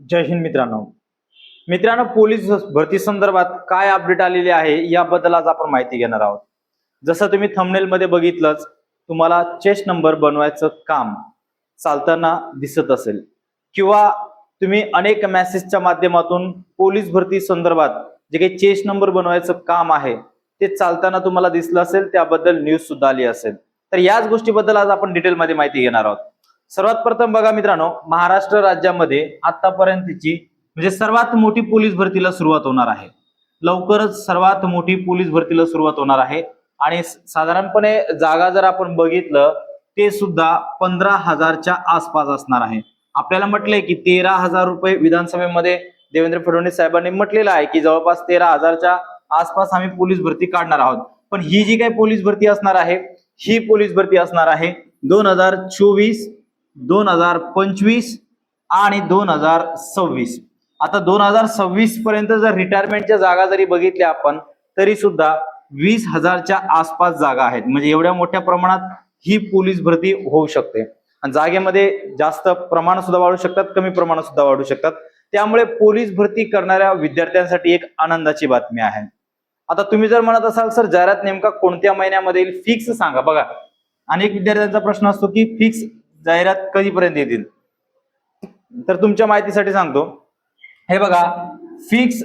जय हिंद मित्रांनो. मित्रांनो पोलीस भरती संदर्भात काय अपडेट आलेले आहे याबद्दल आज आपण माहिती घेणार आहोत. जसं तुम्ही थंबनेल मध्ये बघितलंच तुम्हाला चेस्ट नंबर बनवायचं काम चालताना दिसत असेल. किंवा तुम्ही अनेक मेसेजच्या माध्यमातून पोलीस भरती संदर्भात जे काही चेस्ट नंबर बनवायचं काम आहे ते चालताना तुम्हाला दिसलं असेल त्याबद्दल न्यूज सुद्धा आली असेल. तर याच गोष्टीबद्दल आज आपण डिटेलमध्ये माहिती घेणार आहोत. सर्वात प्रथम बघा मित्रांनो महाराष्ट्र राज्यामध्ये आतापर्यंतची म्हणजे सर्वात मोठी पोलीस भरतीला सुरुवात होणार आहे. लवकरच सर्वात मोठी पोलीस भरतीला सुरुवात होणार आहे. आणि साधारणपणे जागा जर आपण बघितलं ते सुद्धा पंधरा हजारच्या आसपास असणार आहे. आपल्याला म्हटलंय की तेरा हजार रुपये विधानसभेमध्ये देवेंद्र फडणवीस साहेबांनी म्हटलेलं आहे की जवळपास तेरा हजारच्या आसपास आम्ही पोलीस भरती काढणार आहोत. पण ही जी काही पोलीस भरती असणार आहे ही पोलीस भरती असणार आहे दोन हजार चोवीस दोन हजार पंचवीस आणि दोन हजार सव्वीस. आता दोन हजार सव्वीस पर्यंत जर रिटायरमेंटच्या जागा जरी बघितल्या आपण तरी सुद्धा वीस हजारच्या आसपास जागा आहेत. म्हणजे एवढ्या मोठ्या प्रमाणात ही पोलीस भरती होऊ शकते. आणि जागेमध्ये जास्त प्रमाण सुद्धा वाढू शकतात कमी प्रमाण सुद्धा वाढू शकतात. त्यामुळे पोलीस भरती करणाऱ्या विद्यार्थ्यांसाठी एक आनंदाची बातमी आहे. आता तुम्ही जर म्हणत असाल सर जाहिरात नेमका कोणत्या महिन्यामध्ये येईल? फिक्स सांगा. बघा. अनेक विद्यार्थ्यांचा प्रश्न असतो की फिक्स जाहिरात कधीपर्यंत येतील? तर तुमच्या माहितीसाठी सांगतो. हे बघा फिक्स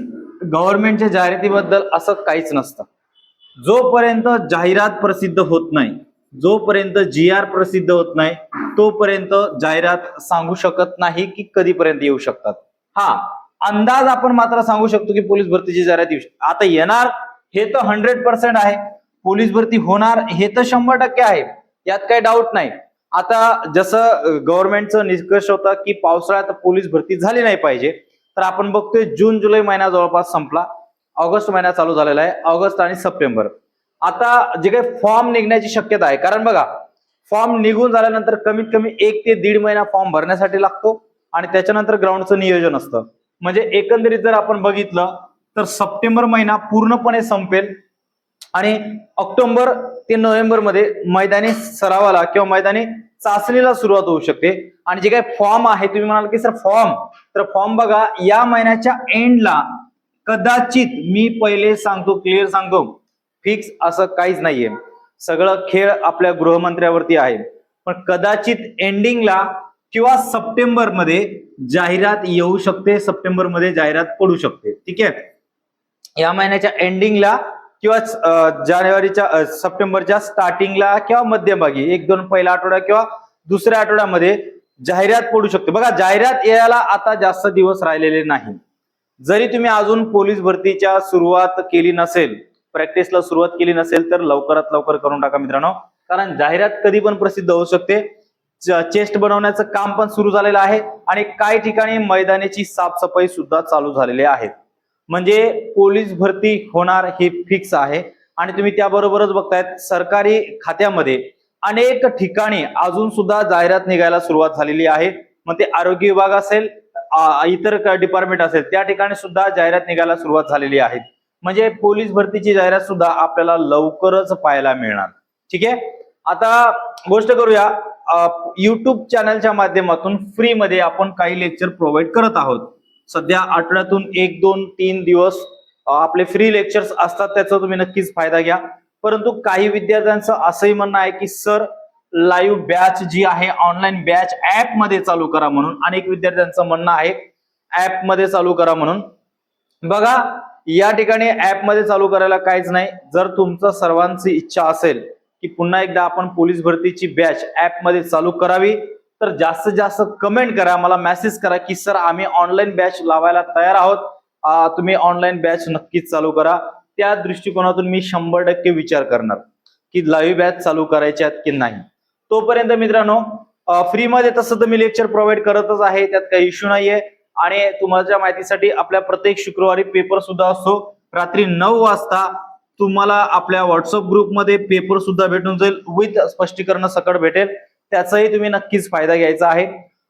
गव्हर्नमेंटच्या जाहिरातीबद्दल असं काहीच नसतं. जोपर्यंत जाहिरात प्रसिद्ध होत नाही जोपर्यंत जी आर प्रसिद्ध होत नाही तोपर्यंत जाहिरात सांगू शकत नाही की कधीपर्यंत येऊ शकतात. हा अंदाज आपण मात्र सांगू शकतो की पोलीस भरतीची जाहिरात येऊ शकते. आता येणार हे तर हंड्रेड पर्सेंट आहे. पोलीस भरती होणार हे तर शंभर टक्के आहे. यात काही डाऊट नाही. आता जसं गव्हर्नमेंटचं निष्कर्ष होता की पावसाळ्यात पोलीस भरती झाली नाही पाहिजे तर आपण बघतोय जून जुलै महिना जवळपास संपला. ऑगस्ट महिना चालू झालेला आहे ऑगस्ट आणि सप्टेंबर. आता जे काही फॉर्म निघण्याची शक्यता आहे कारण बघा फॉर्म निघून झाल्यानंतर कमीत कमी एक ते दीड महिना फॉर्म भरण्यासाठी लागतो आणि त्याच्यानंतर ग्राउंडचं नियोजन असतं. म्हणजे एकंदरीत जर आपण बघितलं तर सप्टेंबर महिना पूर्णपणे संपेल आणि ऑक्टोबर ते नोव्हेंबरमध्ये मैदानी सरावाला किंवा मैदानी चाचणीला सुरुवात होऊ शकते. आणि जे काही फॉर्म आहे तुम्ही म्हणाल की सर फॉर्म तर फॉर्म बघा या महिन्याच्या एंडला कदाचित मी पहिले सांगतो क्लिअर सांगतो. फिक्स असं काहीच नाहीये. सगळं खेळ आपल्या गृहमंत्र्यावरती आहे. पण कदाचित एंडिंगला किंवा सप्टेंबरमध्ये जाहिरात येऊ शकते सप्टेंबरमध्ये जाहिरात पडू शकते. ठीक आहे? या महिन्याच्या एंडिंगला किंवा जानेवारीच्या सप्टेंबरच्या स्टार्टिंगला किंवा मध्यभागी एक दोन पहिला आठवडा किंवा दुसऱ्या आठवड्यामध्ये जाहिरात पडू शकते. बघा जाहिरात यायला आता जास्त दिवस राहिलेले नाही. जरी तुम्ही अजून पोलीस भरतीच्या सुरुवात केली नसेल प्रॅक्टिसला सुरुवात केली नसेल तर लवकरात लवकर करून टाका मित्रांनो. कारण जाहिरात कधी पण प्रसिद्ध होऊ शकते. चेस्ट बनवण्याचं काम पण सुरू झालेलं आहे आणि काही ठिकाणी मैदानाची साफसफाई सुद्धा चालू झालेली आहे. म्हणजे पोलीस भरती होणार हे फिक्स आहे. आणि तुम्ही त्याबरोबरच बघतायत सरकारी खात्यामध्ये अनेक ठिकाणी अजून सुद्धा जाहिरात निघायला सुरुवात झालेली आहे. मग ते आरोग्य विभाग असेल इतर डिपार्टमेंट असेल त्या ठिकाणी सुद्धा जाहिरात निघायला सुरुवात झालेली आहे. म्हणजे पोलीस भरतीची जाहिरात सुद्धा आपल्याला लवकरच पाहायला मिळणार. ठीक आहे? आता गोष्ट करूया. युट्यूब चॅनलच्या माध्यमातून फ्रीमध्ये आपण काही लेक्चर प्रोव्हाइड करत आहोत. सध्या आठवड्यातून एक दोन तीन दिवस आपले फ्री लेक्चर्स असतात त्याचा तुम्ही नक्कीच फायदा घ्या. परंतु काही विद्यार्थ्यांचं असंही म्हणणं आहे की सर लाईव्ह बॅच जी आहे ऑनलाईन बॅच ऍपमध्ये चालू करा म्हणून. अनेक विद्यार्थ्यांचं म्हणणं आहे ऍपमध्ये चालू करा म्हणून. बघा या ठिकाणी ऍपमध्ये चालू करायला काहीच नाही. जर तुमचं सर्वांची इच्छा असेल की पुन्हा एकदा आपण पोलीस भरतीची बॅच ऍपमध्ये चालू करावी तर जास्तीत जास्त कमेंट करा मला मेसेज करा की सर आम्ही ऑनलाईन बॅच लावायला तयार आहोत. तुम्ही ऑनलाईन बॅच नक्कीच चालू करा. त्या दृष्टिकोनातून मी शंभर टक्के विचार करणार की लाईव्ह बॅच चालू करायचे आहेत की नाही. तोपर्यंत मित्रांनो फ्रीमध्ये तसं तर मी लेक्चर प्रोव्हाइड करतच आहे त्यात काही इश्यू नाहीये. आणि तुम्हाला माहितीसाठी आपल्या प्रत्येक शुक्रवारी पेपर सुद्धा असतो. रात्री नऊ वाजता तुम्हाला आपल्या व्हॉट्सअप ग्रुपमध्ये पेपर सुद्धा भेटून जाईल. विथ स्पष्टीकरण सकट भेटेल. त्याचाही तुम्ही नक्कीच फायदा घ्यायचा आहे.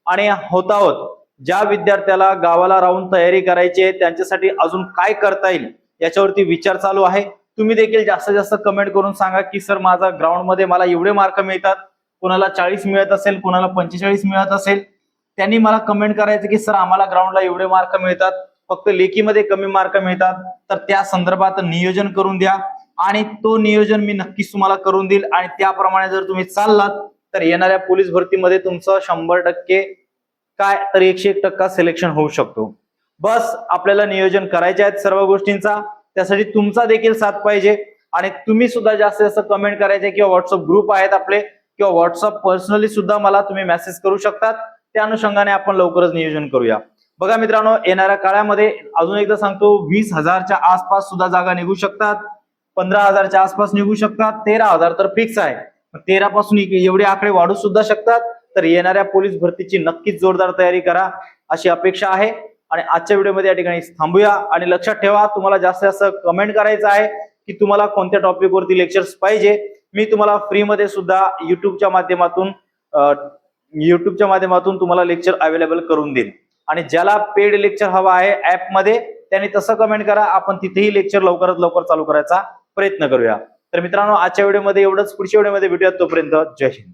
आणि होता होत ज्या विद्यार्थ्याला गावाला राहून तयारी करायची आहे त्यांच्यासाठी अजून काय करता येईल याच्यावरती विचार चालू आहे. तुम्ही देखील जास्तीत जास्त कमेंट करून सांगा की सर माझा ग्राउंडमध्ये मला एवढे मार्क मिळतात. कोणाला चाळीस मिळत असेल कोणाला पंचेचाळीस मिळत असेल. त्यांनी मला कमेंट करायचं की सर आम्हाला ग्राउंडला एवढे मार्क मिळतात. फक्त लेखीमध्ये कमी मार्क मिळतात. तर त्या संदर्भात नियोजन करून द्या. आणि तो नियोजन मी नक्कीच तुम्हाला करून देईल. आणि त्याप्रमाणे जर तुम्ही चाललात तर येणाऱ्या पोलीस भरतीमध्ये तुमचं शंभर टक्के काय तर एकशे एक टक्का सिलेक्शन होऊ शकतो. बस आपल्याला नियोजन करायचे आहेत सर्व गोष्टींचा. त्यासाठी तुमचा देखील साथ पाहिजे. आणि तुम्ही सुद्धा जास्तीत जास्त कमेंट करायचे किंवा व्हॉट्सअप ग्रुप आहेत आपले किंवा व्हॉट्सअप पर्सनली सुद्धा मला तुम्ही मेसेज करू शकतात. त्या अनुषंगाने आपण लवकरच नियोजन करूया. बघा मित्रांनो येणाऱ्या काळामध्ये अजून एकदा सांगतो वीस हजारच्या आसपास सुद्धा जागा निघू शकतात. पंधरा हजारच्या आसपास निघू शकतात. तेरा हजार तर फिक्स आहे. तेरा पासून एवढे आकडे वाढू सुद्धा शकतात. तर येणाऱ्या पोलीस भरतीची नक्कीच जोरदार तयारी करा अशी अपेक्षा आहे. आणि आजच्या व्हिडिओमध्ये या ठिकाणी थांबूया. आणि लक्षात ठेवा तुम्हाला जास्तीत जास्त कमेंट करायचं आहे की तुम्हाला कोणत्या टॉपिक वरती लेक्चर्स पाहिजे. मी तुम्हाला फ्रीमध्ये सुद्धा युट्यूबच्या माध्यमातून युट्यूबच्या माध्यमातून तुम्हाला लेक्चर अवेलेबल करून देईन. आणि ज्याला पेड लेक्चर हवा आहे ऍपमध्ये त्यांनी तसं कमेंट करा. आपण तिथेही लेक्चर लवकरात लवकर चालू करायचा प्रयत्न करूया. तर मित्रांनो आजच्या व्हिडिओमध्ये एवढंच. पुढच्या व्हिडिओमध्ये भेटूयात तोपर्यंत जय हिंद.